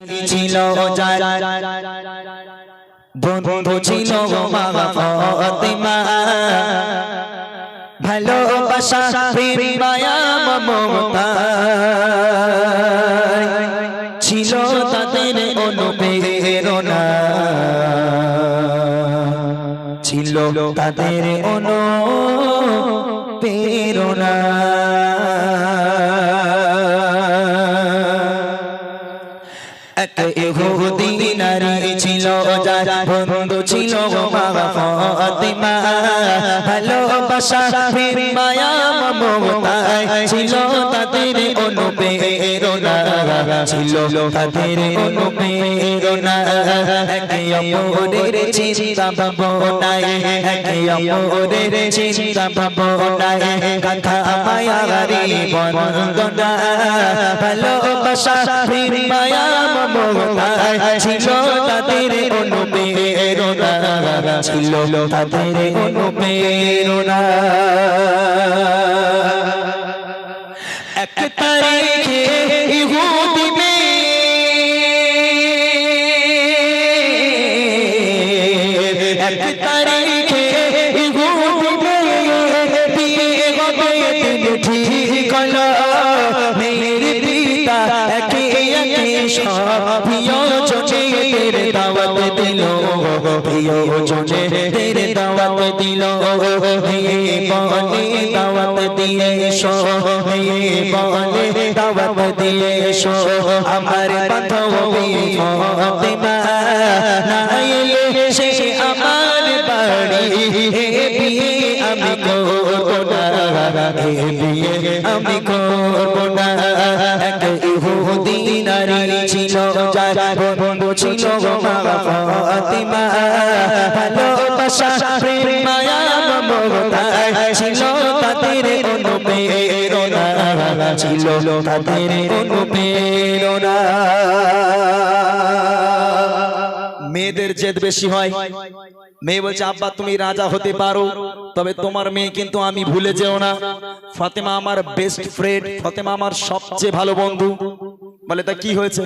ছিল বন্ধু ছিল ভালোবাসা মমতা ছিল তাদের অনুপ্রেরণা। ছিল তাদের অনুপ্রেরণা এক ইহুদি নারী ছিল যার ছিল ফাতিমা। ভালোবাসা প্রেম মায়া মমতা ছিল তাদের অনুপ্রেরণা। ছিল তাদের অনুপ্রেরণা। একে অপরের চিন্তা ভাবনায়, একে অপরের চিন্তা ভাবনায়। কথা মায়ারি বন্দনা। ভালোবাসা প্রেম মায়া মমতা ছিল তাদের অনুপ্রেরণা। ছিল তাদের অনুপ্রেরণা। প্রিয় জনের দাওয়াত দিল মেয়ে বলে দাওয়াত দিয়ে এসো মেয়ে বলে দাওয়াত দিয়ে এসো। আমার বান্ধবী ফাতেমা না এলে সে আমার বাড়ি হে বিয়ে আমি করব না হে বিয়ে আমি করব না। ছিল বন্ধু ছিল ফাতিমা। ভালোবাসা, প্রেম, মায়া মমতা ছিল, তাদের ছিল তাদের মেয়েদের জেদ বেশি হয়। মেয়ে বলছে, আব্বা, তুমি রাজা হতে পারো, তবে তোমার মেয়ে কিন্তু আমি ভুলে যেও না। ফাতেমা আমার বেস্ট ফ্রেন্ড ফাতেমা আমার সবচেয়ে ভালো বন্ধু। বলে, তা কি হয়েছে?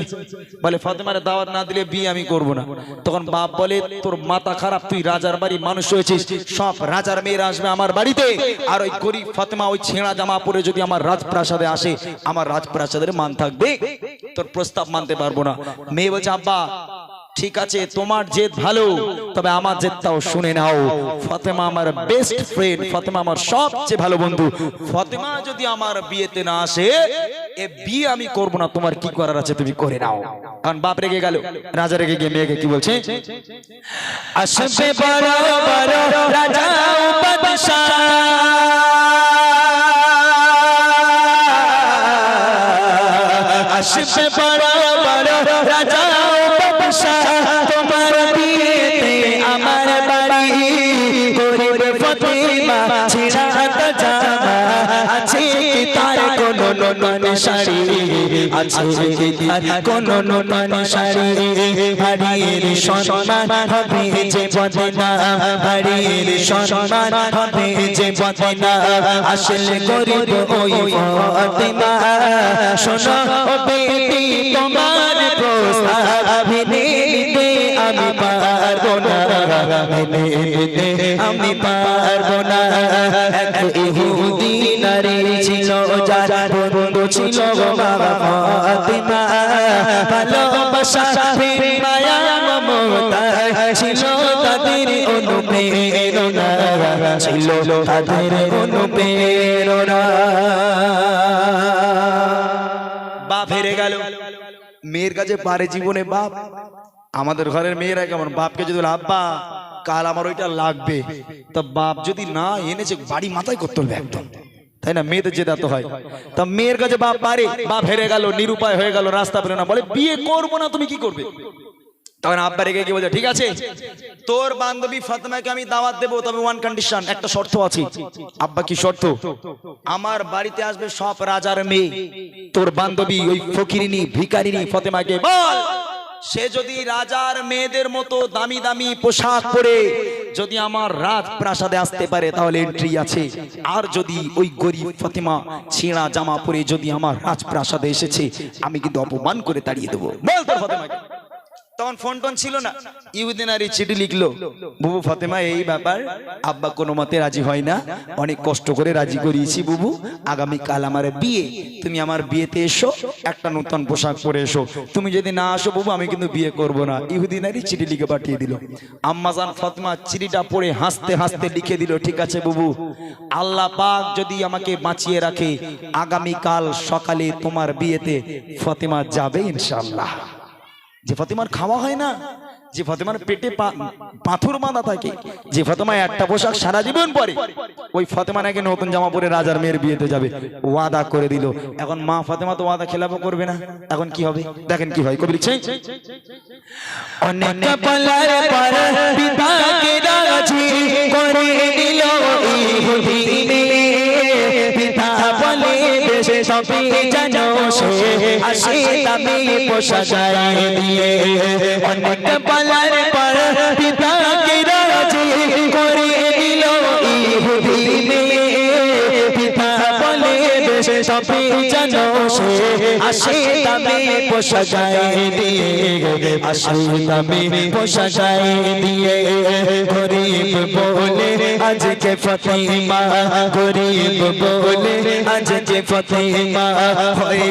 বলে, ফাতেমার দাওয়াত না দিলে বিয়ে আমি করব না। তখন বাপ বলে, তোর মাথা খারাপ, তুই রাজার বাড়ি মানুষ হয়েছিস। সব রাজার মেয়েরা আসবে আমার বাড়িতে। আর ওই গরিব ফাতেমা, ওই ছেঁড়া জামা পরে যদি আমার রাজপ্রাসাদে আসে, আমার রাজপ্রাসাদের মান থাকবে। তোর প্রস্তাব মানতে পারব না। মেয়ে বলছে, আব্বা ঠিক আছে, তোমার জেদ ভালো, তবে আমার জেদটাও শুনে নাও। ফাতেমা আমার বেস্ট ফ্রেন্ড ফাতেমা আমার সবচেয়ে ভালো বন্ধু। ফাতেমা যদি আমার বিয়েতে না আসে, এ বিয়ে আমি করব না, তোমার কি করার আছে তুমি করে নাও। কারণ বাপ রেগে গেল, রাজা রেগে গিয়ে মেয়েকে কি বলছে? আসবে বড় বড় রাজা আসবে বড় বড় রাজা আশা কোনো নতুন শাড়ি আছে কি তার কোনো নতুন শাড়ি বাড়ির সম্মান হবে যে বদনা বাড়ির সম্মান হবে যে বদনা, আসলে গরিব ওই ফতিমা শোনো বেটি, তোমার প্রস্তাব আমি না আমি পারব না। ইহুদি নারী ছিল ছিল বাপ হেরে গেল। মেয়ের কাছে পারে জীবনে বাপ। আমাদের ঘরের মেয়েরা কেমন? বাপকে যদি বলে, আব্বা কাল আমার ওইটা লাগবে। তা বাপ যদি না এনেছে বাড়ি মাথায় করতে হবে একদম। তাই না? মেয়েদের যে তো হয়। তা মেয়ের কাছে বাপ পারে বাপ হেরে গেল নিরুপায় হয়ে গেল রাস্তা পেলে না। বলে বিয়ে করব না তুমি কি করবে? তখন আব্বা রেগে কি বলছে ঠিক আছে তোর বান্ধবী ফাতেমাকে আমি দাওয়াত দেবো তবে ওয়ান কন্ডিশন একটা শর্ত আছে। আব্বা কি শর্ত? আমার বাড়িতে আসবে সব রাজার মেয়ে। তোর বান্ধবী ওই ফকিরিনী ভিকারিনী ফাতেমাকে বল সে যদি রাজার মেয়েদের মতো দামি দামি পোশাক পরে যদি আমার রাজ প্রাসাদে আসতে পারে, তাহলে এন্ট্রি আছে। আর যদি ওই গরিব ফতিমা ছিঁড়া জামা পরে যদি আমার রাজপ্রাসাদে এসেছে, আমি কিন্তু অপমান করে তাড়িয়ে দেবো। তখন ফোন টোন ছিল না। এই চিঠি লিখলো, বুবু ফতেমা, এই ব্যাপার আব্বা কোনো মতে রাজি হয় না। অনেক কষ্ট করে রাজি করিয়েছি বুবু। আগামী কাল আমার বিয়ে। তুমি আমার বিয়েতে এসো, একটা নতুন পোশাক পরে এসো। তুমি যদি না আসো বুবু, আমি কিন্তু বিয়ে করব না। ইহুদিনারই চিঠি লিখে পাঠিয়ে দিল। আম্মাজান ফতেমা চিঠিটা পড়ে হাসতে হাসতে লিখে দিল, ঠিক আছে বুবু, আল্লাহ পাক যদি আমাকে বাঁচিয়ে রাখে আগামী কাল সকালে তোমার বিয়েতে ফতেমা যাবে ইনশাআল্লাহ। যে ফতেমার খাওয়া হয় না, যে ফতেমার পেটে পাথর বাঁধা থাকে, যে ফতেমা একটা পোশাক সারা জীবন পরে, ওই ফতেমা নাকি নতুন জামা পরে রাজার মেয়ের বিয়েতে যাবে। ওয়াদা করে দিল। এখন মা ফতেমা তো ওয়াদা খেলাপও করবে না। এখন কি হবে? দেখেন কি হয়। কবি পিতা বলে দেশে সবই জানো সে আসে দামি পোশাক দিয়ে অনেক বলার পর জানো সে আসে দামি পোশাক দিয়ে আসে দামি পোশাক দিয়ে। গরিব বলে আজকে ফতিমা, গরিব বলে আজকে ফতিমা। হয়ে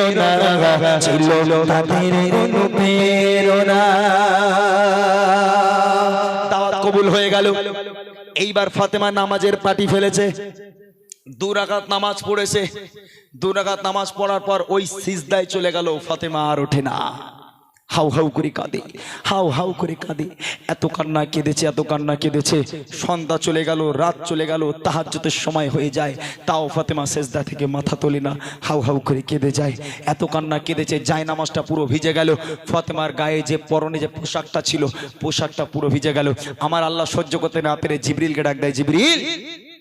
ছিল তাদের অনুপ্রেরণা। দাওয়াত কবুল হয়ে গেল। এইবার ফাতেমা নামাজের পাটি ফেলেছে। দু রাকাত নামাজ পড়েছে। দু রাকাত নামাজ পড়ার পর ওই সিজদায় চলে গেল ফাতেমা আর ওঠে না। হাউ হাউ করে কাঁদে। হাউ হাউ করে কাঁদে। এত কান্না কেঁদেছে, এত কান্না কেঁদেছে। সন্ধ্যা চলে গেল, রাত চলে গেল, তাহাজ্জুদের সময় হয়ে যায়। তাও ফাতেমা সেজদা থেকে মাথা তোলে না। হাউ হাউ করে কেঁদে যায়। এত কান্না কেঁদেছে, যায় নামাজটা পুরো ভিজে গেল। ফাতেমার গায়ে যে পরনে যে পোশাকটা ছিল, পোশাকটা পুরো ভিজে গেল। আমার আল্লাহ সহ্য করতে না পেরে জিবরিলকে ডাক দেয়, জিবরিল!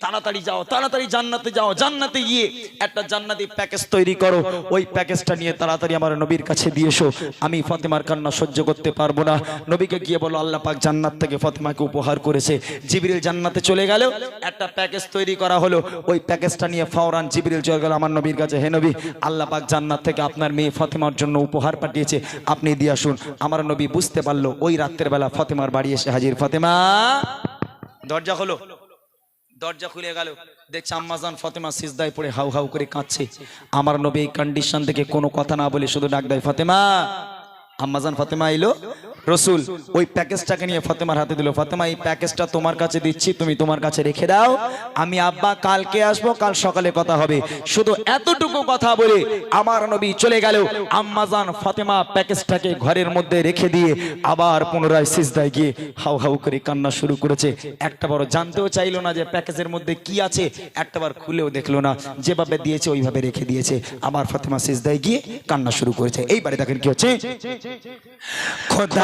তাড়াতাড়ি যাও, তাড়াতাড়ি জান্নাতে যাও, জান্নাতে গিয়ে একটা জান্নাতি প্যাকেজ তৈরি করো। ওই প্যাকেজটা নিয়ে তাড়াতাড়ি আমার নবীর কাছে দিয়ে এসো। আমি ফাতেমার কান্না সহ্য করতে পারব না। নবীকে গিয়ে বলো, আল্লাহ পাক জান্নাত থেকে ফাতেমাকে উপহার করেছে। জিবরিল জান্নাতে চলে গেল। একটা প্যাকেজ তৈরি করা হলো। ওই প্যাকেজটা নিয়ে ফাওরান জিবরিল চলে গেল আমার নবীর কাছে। হে নবী, আল্লাহ পাক জান্নাত থেকে আপনার মেয়ে ফাতেমার জন্য উপহার পাঠিয়েছে। আপনি দিয়ে আসুন। আমার নবী বুঝতে পারল, ওই রাত্রের বেলা ফাতেমার বাড়ি এসে হাজির। ফাতেমা, দরজা হলো দরজা খুলে গেল। দেখছে আম্মাজান ফতেমা সিজদায় পড়ে হাউ হাউ করে কাঁদছে। আমার নবী এই কন্ডিশন থেকে কোনো কথা না বলে শুধু ডাক দেয়, ফাতেমা! আম্মাজান ফাতেমা এলো। রসুল, ওই প্যাকেজটাকে নিয়ে ফাতেমার হাতে দিল। ফাতেমা, এই প্যাকেজটা তোমার কাছে দিচ্ছি, তুমি তোমার কাছে রেখে দাও। আমি আব্বা, কালকে আসব, কাল সকালে কথা হবে। শুধু এতটুকু কথা বলে আমার নবী চলে গেল। আম্মাজান ফাতেমা প্যাকেজটাকে ঘরের মধ্যে রেখে দিয়ে আবার পুনরায় সিজদায় গিয়ে হাউ হাউ করে কান্না শুরু করেছে। একটা বড় জানতেও চাইলো না যে প্যাকেজের মধ্যে কি আছে। একটাবার খুলেও দেখল না। যেভাবে দিয়েছে, ওইভাবে রেখে দিয়েছে। আবার ফাতেমা সিজদায় গিয়ে কান্না শুরু করেছে। এইবারে দেখেন কি হচ্ছে।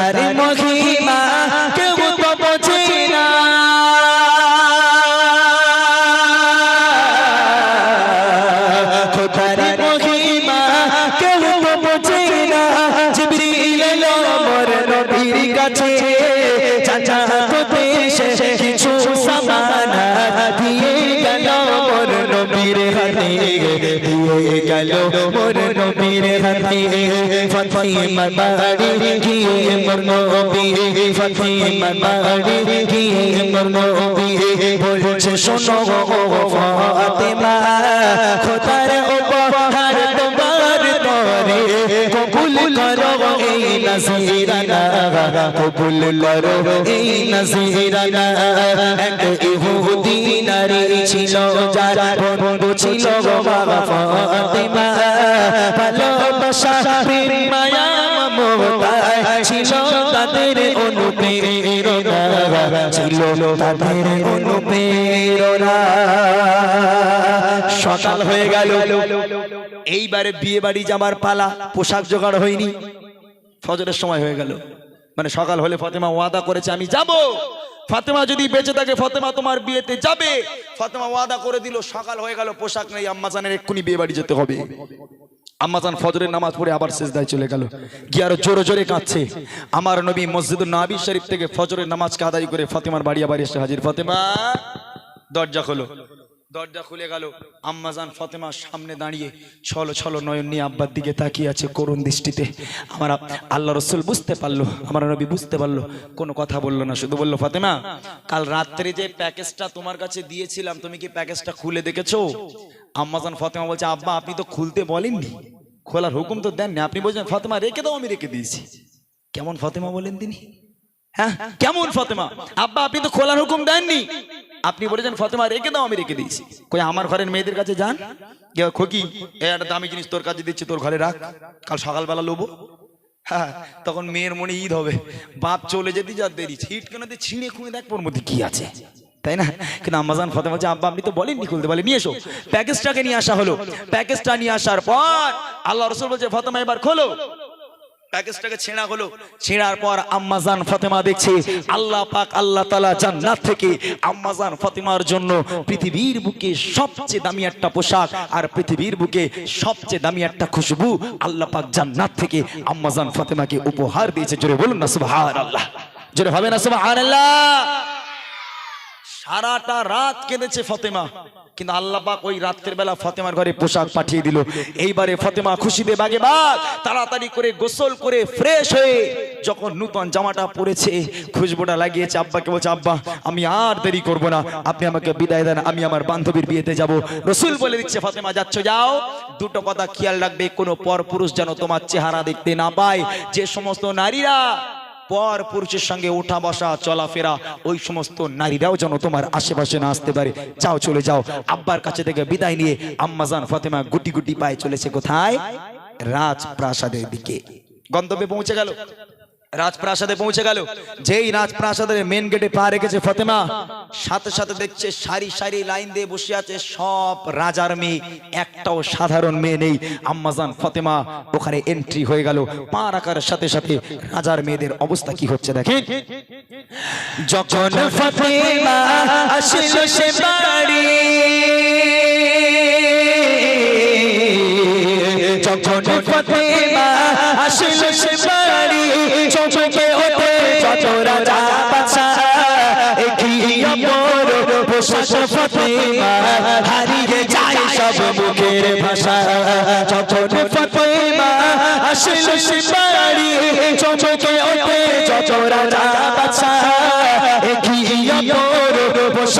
খোদার মহিমা কেউ তো বোঝে না। দিয়ে গেল মোর নবীর হাতে ফাতিমা বাড়ি গিয়ে মোর নবী ফাতিমা বাড়ি গিয়ে মোর নবী বলছে শোনো ফাতিমা খোদার উপহার তোমার তরে কবুল করো এই নজরানা কবুল করো। এই নজরানা এক ইহুদি নারী ছিল বন্ধু ছিল বাবা ভালোবাসা, প্রেম, মায়া ছিল তাদের অনুপ্রেরণা। ছিল তাদের অনুপ্রেরণা। সকাল হয়ে গেল। এইবারে বিয়ে বাড়ি যাবার পালা, পোশাক জোগাড় হয়নি। ফজরের সময় হয়ে গেল। মানে সকাল হলে ফতেমা ওয়াদা করেছে, আমি যাব। ফাতেমা যদি বেঁচে থাকে, ফতেমা তোমার বিয়েতে যাবে। ফাতেমা ওয়াদা করে দিল, সকাল হয়ে গেল, পোশাক নেই, আম্মাজানের এক্ষুনি বিয়ে বাড়ি যেতে হবে। আম্মাজান ফজরের নামাজ পড়ে আবার শেষদায় চলে গেল। গিয়ে আরও জোরে জোরে কাঁদছে। আমার নবী মসজিদ নাবি শরীফ থেকে ফজরের নামাজকে আদায় করে ফাতেমার বাড়ি আবার এসে হাজির। ফাতেমা, দরজা খোলো। দরজা খুলে গেল। আম্মাজান ফতেমার সামনে দাঁড়িয়ে ছলো ছলো নয়ন নিয়ে আব্বার দিকে তাকিয়ে আছে করুণ দৃষ্টিতে। আমার আল্লাহ রসুল বুঝতে পারল, আমার নবী বুঝতে পারল, কোনো কথা বলল না, শুধু বলল, ফাতেমা, কাল রাত্রে যে প্যাকেজটা তোমার কাছে দিয়েছিলাম, তুমি কি প্যাকেজটা খুলে দেখেছ? আম্মাজান ফতেমা বলছে, আব্বা, আপনি তো খুলতে বলেননি। খোলার হুকুম তো দেননি। আপনি বলছেন, ফতেমা, রেখে দাও, আমি রেখে দিয়েছি। কেমন ফতেমা বলেন তিনি? হ্যাঁ কেমন ফতেমা? আব্বা, আপনি তো খোলার হুকুম দেননি। আপনি বলেছেন ফতেমা রেখে দাও, আমি রেখে দিয়েছি। কই, আমার ঘরের মেয়েদের কাছে যান? খোকি? একটা দামি জিনিস তোর কাছে দিচ্ছি, তোর ঘরে রাখ। কাল সকালবেলা লোবো। হ্যাঁ তখন মেয়ের মনে ঈদ হবে। বাপ চলে যেতে যা দেরি। ছিট কেন ছিঁড়ে খুঁড়ে দেখ ওর মধ্যে কি আছে। তাই না? কিন্তু আম্মাজান ফতেমা বলছে, আব্বা, আপনি তো বলেননি খুলতে বলে নিয়ে এসো। প্যাকেজটাকে নিয়ে আসা হলো। প্যাকেজটা নিয়ে আসার পর আল্লাহ রসুল বলছে, ফতেমা, এবার খোলো। প্যাকেজটাকে ছেঁড়া হলো। ছেঁড়ার পর আম্মাজান ফাতেমা দেখছে, আল্লাহ পাক, আল্লাহ তালা জান্নাত থেকে আম্মাজান ফাতেমার জন্য পৃথিবীর বুকে সবচেয়ে দামি একটা পোশাক আর পৃথিবীর বুকে সবচেয়ে দামি একটা খুশবু আল্লাহ পাক জান্নাত থেকে আম্মাজান ফাতেমাকে উপহার দিয়েছে। জোরে বলুন না, সুবহানাল্লাহ। জোরে হবে না, সুবহানাল্লাহ। সারাটা রাত কেঁদেছে ফতেমা। কিন্তু আল্লাহ পাক ওই রাতের বেলা ফতেমার ঘরে পোশাক পাঠিয়ে দিল। এইবারে ফতেমা খুশিতে বাগে বাগ। তাড়াতাড়ি করে গোসল করে ফ্রেশ হয়ে যখন নূতন জামাটা পরেছে, খুশবুটা লাগিয়েছে, আব্বাকে বলছে, আব্বা, আমি আর দেরি করব না। আপনি আমাকে বিদায় দেন, আমি আমার বান্ধবীর বিয়েতে যাব। রসুল বলে দিচ্ছে, ফতেমা, যাচ্ছ, যাও। দুটো কথা খেয়াল রাখবে, কোনো পর পুরুষ যেন তোমার চেহারা দেখতে না পায়। যে সমস্ত নারীরা পর পুরুষের সঙ্গে ওঠা বসা, চলাফেরা, ওই সমস্ত নারীরাও যেন তোমার আশেপাশে না আসতে পারে। যাও, চলে যাও। আব্বার কাছে থেকে বিদায় নিয়ে আম্মাজান ফতেমা গুটি গুটি পায়ে চলেছে কোথায়? রাজপ্রাসাদের দিকে। গন্তব্যে পৌঁছে গেল। রাজপ্রাসাদে পৌঁছে গেল। যেই রাজপ্রাসাদের মেন গেটে পা রেখেছে ফতেমা, সাথে সাথে দেখছে সারি সারি লাইন দিয়ে বসে আছে সব রাজার মেয়ে। একটাও সাধারণ মেয়ে নেই। আম্মাজান ফতেমা, ওখানে এন্ট্রি হয়ে গেল। পা রাখার সাথে সাথে রাজার মেয়েদের অবস্থা কি হচ্ছে দেখেন। যখন ফাতেমা আসিল সে বাড়ি যখন ফাতেমা আসিল সে বাড়ি চোখে ওঠে যত রাজা বাদশা এগিয়ে বড় পোশাক ফাতেমা, হারিয়ে যায় সব মুখের ভাষা। যখন ফাতেমা আসিল সে বাড়ি চোখে ওঠে যত রাজা বাদশা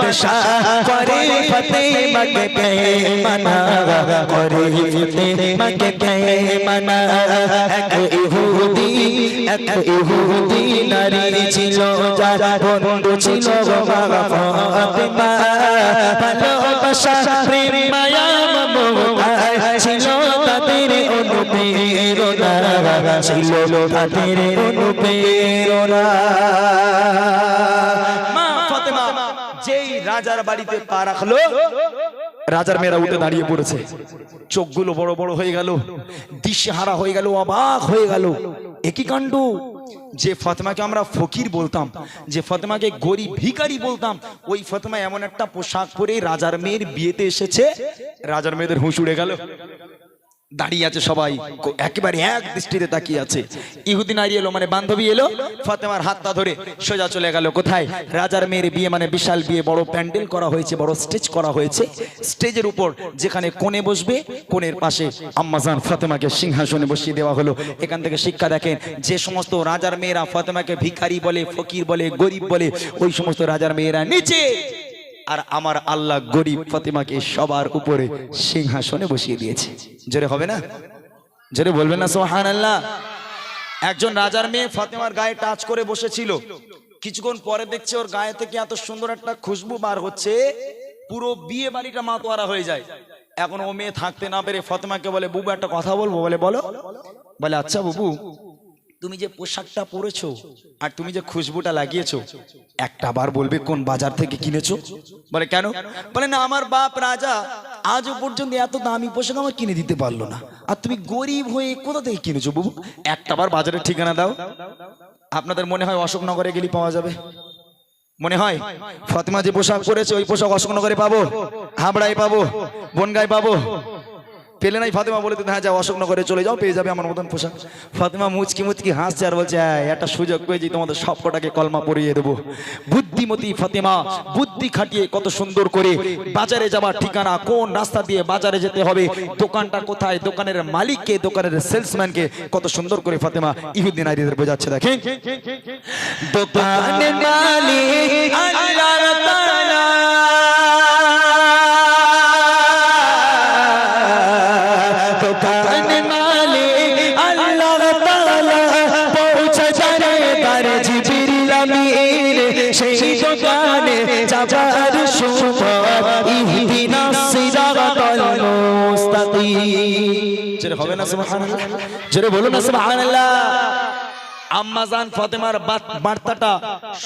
বাদশাহ করে ফতে মগে কে মানা, করে ফতে মগে কে মানা। এক ইহুদি এক ইহুদি নারী ছিল, যার বন্ধু ছিল বাবা ফাতেমা। ভালোবাসা প্রেম মায়া মমতা ছিল, তাদের অনুপ্রেরণা ছিল, তাদের অনুপ্রেরণা। রাজার বাড়িতে পা রাখল। রাজার মেয়েরা উঠে দাঁড়িয়ে পড়েছে। চোখগুলো বড় বড় হয়ে গেল। দিশেহারা হয়ে গেল, অবাক হয়ে গেল। একই কাণ্ড? যে ফতমাকে আমরা ফকির বলতাম, যে ফতমাকে গরিব ভিকারি বলতাম, ওই ফতমা এমন একটা পোশাক পরে রাজার মেয়ের বিয়েতে এসেছে। রাজার মেয়েদের হুঁশ উড়ে গেল। দাঁড়িয়ে আছে সবাই। একেবারে এক দৃষ্টিতে তাকিয়ে আছে। ইহুদিন নারী এলো মানে বান্ধবী এলো। ফাতেমার হাতটা ধরে সোজা চলে গেল কোথায়? রাজার মেয়ের বিয়ে মানে বিশাল বিয়ে, বড় প্যান্ডেল করা হয়েছে, বড় স্টেজ করা হয়েছে। স্টেজের উপর যেখানে কোণে বসবে, কোণের পাশে আম্মাজান ফাতেমাকে সিংহাসনে বসিয়ে দেওয়া হলো। এখান থেকে শিক্ষা দেখেন, যে সমস্ত রাজার মেয়েরা ফাতেমাকে ভিখারি বলে, ফকির বলে, গরিব বলে, ওই সমস্ত রাজার মেয়েরা নিচে। আর আমার আল্লাহ গরিব ফাতেমাকে সবার উপরে সিংহাসনে বসিয়ে দিয়েছে। জোরে হবে না? যেটা বলবেন না সোহান আল্লাহ একজন রাজার মেয়ে ফাতেমার গায়ে টাচ করে বসেছিল। কিছুক্ষণ পরে দেখছে ওর গায়ে থেকে এত সুন্দর একটা খুশবু বার হচ্ছে, পুরো বিয়ে বাড়িটা মাতোয়ারা হয়ে যায়। এখন ও মেয়ে থাকতে না পেরে ফতেমাকে বলে, বুবু, একটা কথা বলব? বলে, বলো। বলে আচ্ছা বুবু। তুমি যে পোশাকটা পরেছো আর তুমি যে খুশবুটা লাগিয়েছো, একটা বার বলবে কোন বাজার থেকে কিনেছো? বলে, কেন? বলে, না, আমার বাপ রাজা আজও পর্যন্ত এত দামি পোশাক আমার কিনে দিতে পারল না। আর তুমি গরিব হয়ে কোথা থেকে কিনেছো বুবু? একটা বার বাজারের ঠিকানা দাও। আপনাদের মনে হয় অশোকনগরে গেলে পাওয়া যাবে? মনে হয়? ফাতেমা যে পোশাক পরেছে, ওই পোশাক অশোকনগরে পাবো? হাবড়ায় পাবো? বনগায় পাবো? পেলে নাই ফাতেমা বলে হ্যাঁ যাও অশোকনগরে চলে যাও পেয়ে যাবে আমার মতন পোশাক। ফাতেমা মুচকি মুচকি হাসছে আর বলছে "এই, একটা সুযোগ পেয়েছি তোমাদের সব কটাকে কলমা পরিয়ে দেবো। বুদ্ধিমতী ফাতেমা বুদ্ধি খাটিয়ে কত সুন্দর করে বাজারে যাবার ঠিকানা কোন রাস্তা দিয়ে বাজারে যেতে হবে দোকানটা কোথায় দোকানের মালিককে দোকানের সেলসম্যানকে কত সুন্দর করে ফাতেমা ইহুদ্দিন আইদের বোঝাচ্ছে দেখেন। দোকানের মালিক জোরে বলুন আম্মাজান ফাতেমার বার্তাটা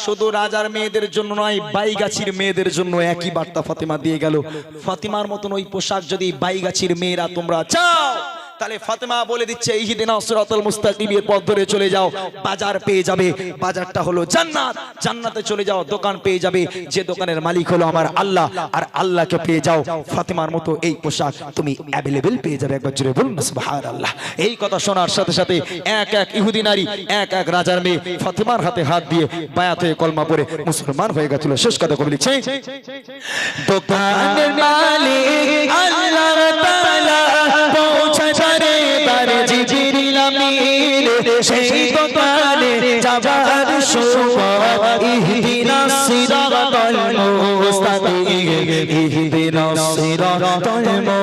শুধু রাজার মেয়েদের জন্য নয়, বাইগাছির মেয়েদের জন্য একই বার্তা ফাতেমা দিয়ে গেল। ফাতেমার মতন ওই পোশাক যদি বাইগাছির মেয়েরা তোমরা চাও তাহলে ফাতেমা বলে দিচ্ছে এই দিন সিরাতাল মুস্তাকিমের পথ ধরে চলে যাও, বাজার পেয়ে যাবে। বাজারটা হলো জান্নাত। জান্নাতে চলে যাও, দোকান পেয়ে যাবে। যে দোকানের মালিক হলো আমার আল্লাহ, আর আল্লাহকে পেয়ে যাও। ফাতেমার মতো এই পোশাক তুমি অ্যাভেলেবেল পেয়ে যাবে। একবার জুড়ে বলুন সুবহানাল্লাহ। এই কথা শোনার সাথে সাথে এক এক ইহুদি নারী, এক এক রাজার মেয়ে ফাতেমার হাতে হাত দিয়ে বায়াত হয়ে কলমা পড়ে মুসলমান হয়ে গেছিল। শেষ কথা কবি লিখছে, দোকানের মালিক আল্লাহ তাআলা ইহদিনাস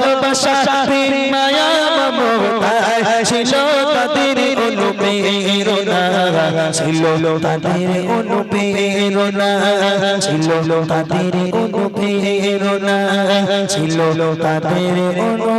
ভালোবাসা মায়া মমতা ছিল তাদের অনুপ্রেরণা। ছিল তাদের অনুপ্রেরণা। ছিল তাদের অনুপ্রেরণা। ছিল তাদের অনু